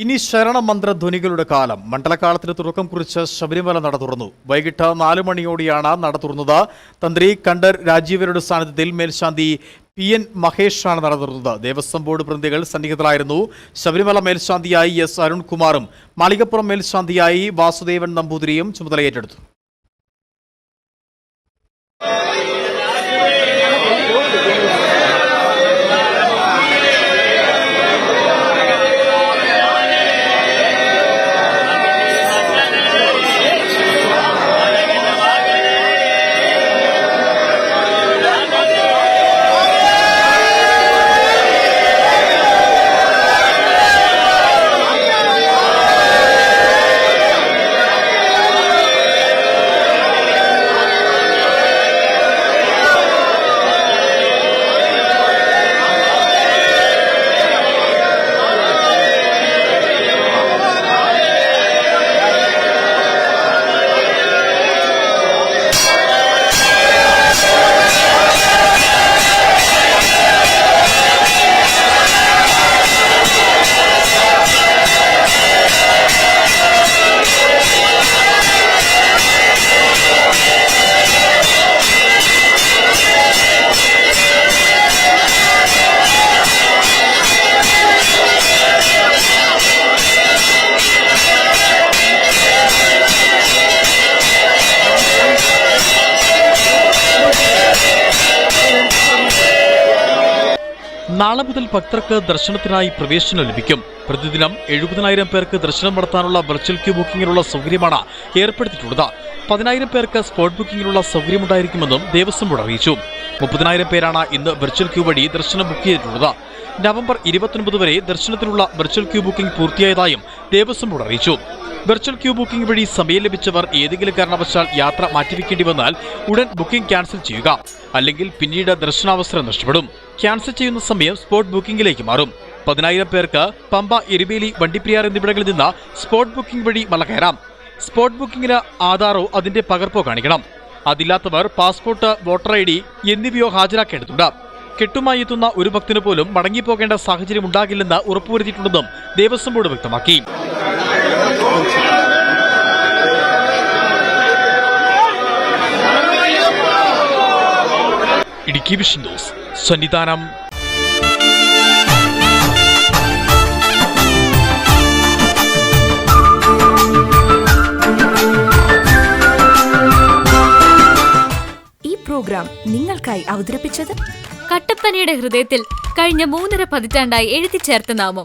ഇനി ശരണമന്ത്ര ധ്വനികളുടെ കാലം. മണ്ഡലകാലത്തിന് തുടക്കം കുറിച്ച് ശബരിമല നട തുറന്നു. വൈകിട്ട് നാല് മണിയോടെയാണ് നട തുറന്നത്. തന്ത്രി കണ്ടർ രാജീവരുടെ സാന്നിധ്യത്തിൽ മേൽശാന്തി പി എൻ മഹേഷാണ് നട തുറന്നത്. ദേവസ്വം ബോർഡ് പ്രതിനിധികൾ സന്നിഹിതരായിരുന്നു. ശബരിമല മേൽശാന്തിയായി എസ് അരുൺകുമാറും മാളികപ്പുറം മേൽശാന്തിയായി വാസുദേവൻ നമ്പൂതിരിയും ചുമതലയേറ്റെടുത്തു. നാളെ മുതൽ ഭക്തർക്ക് ദർശനത്തിനായി പ്രവേശനം ലഭിക്കും. പ്രതിദിനം എഴുപതിനായിരം പേർക്ക് ദർശനം നടത്താനുള്ള വെർച്വൽ ക്യൂ ബുക്കിംഗിനുള്ള സൗകര്യമാണ് ഏർപ്പെടുത്തിയിട്ടുള്ളത്. പതിനായിരം പേർക്ക് സ്പോട്ട് ബുക്കിംഗിനുള്ള സൗകര്യമുണ്ടായിരിക്കുമെന്നും ദേവസ്വം ബോർഡ് അറിയിച്ചു. മുപ്പതിനായിരം പേരാണ് ഇന്ന് വെർച്വൽ ക്യൂ വഴി ദർശനം ബുക്ക് ചെയ്തിട്ടുള്ളത്. നവംബർ ഇരുപത്തൊൻപത് വരെ ദർശനത്തിനുള്ള വെർച്വൽ ക്യൂ ബുക്കിംഗ് പൂർത്തിയായതായും ദേവസ്വം ബോർഡ് അറിയിച്ചു. വെർച്വൽ ക്യൂ ബുക്കിംഗ് വഴി സമയം ലഭിച്ചവർ ഏതെങ്കിലും കാരണവശാൽ യാത്ര മാറ്റിവെക്കേണ്ടി വന്നാൽ ഉടൻ ബുക്കിംഗ് ക്യാൻസൽ ചെയ്യുക. അല്ലെങ്കിൽ പിന്നീട് ദർശനാവസരം നഷ്ടപ്പെടും. ക്യാൻസൽ ചെയ്യുന്ന സമയം സ്പോട്ട് ബുക്കിംഗിലേക്ക് മാറും. പതിനായിരം പേർക്ക് പമ്പ എരുമേലി വണ്ടിപ്രിയാർ എന്നിവിടങ്ങളിൽ നിന്ന് സ്പോട്ട് ബുക്കിംഗ് വഴി മല കയറാം. സ്പോട്ട് ബുക്കിംഗിന് ആധാറോ അതിന്റെ പകർപ്പോ കാണിക്കണം. അതില്ലാത്തവർ പാസ്പോർട്ട് വോട്ടർ ഐ ഡി എന്നിവയോ ഹാജരാക്കേണ്ടതുണ്ട്. കെട്ടുമായി എത്തുന്ന ഒരു ഭക്തന് പോലും മടങ്ങിപ്പോകേണ്ട സാഹചര്യം ഉണ്ടാകില്ലെന്ന് ഉറപ്പുവരുത്തിയിട്ടുണ്ടെന്നും ദേവസ്വം ബോർഡ് വ്യക്തമാക്കി. Idukki vision news. സന്നിധാനം. ഈ പ്രോഗ്രാം നിങ്ങൾക്കായി അവതരിപ്പിച്ചത്? കട്ടപ്പനയുടെ ഹൃദയത്തിൽ കഴിഞ്ഞ മൂന്നര പതിറ്റാണ്ടായി എഴുതി ചേർത്ത നാമം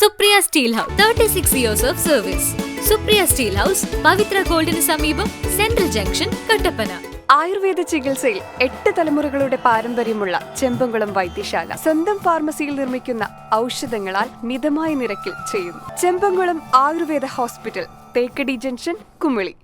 Supriya steel house thirty six years of service Supriya steel house Pavithra ഗോൾഡിന് സമീപം സെൻട്രൽ ജംഗ്ഷൻ കട്ടപ്പന. ആയുർവേദ ചികിത്സയിൽ എട്ട് തലമുറകളുടെ പാരമ്പര്യമുള്ള ചെമ്പംകുളം വൈദ്യശാല സ്വന്തം ഫാർമസിയിൽ നിർമ്മിക്കുന്ന ഔഷധങ്ങളാൽ മിതമായ നിരക്കിൽ ചെയ്യുന്നു. Chembamkulam Ayurveda hospital Thekkady junction Kumily.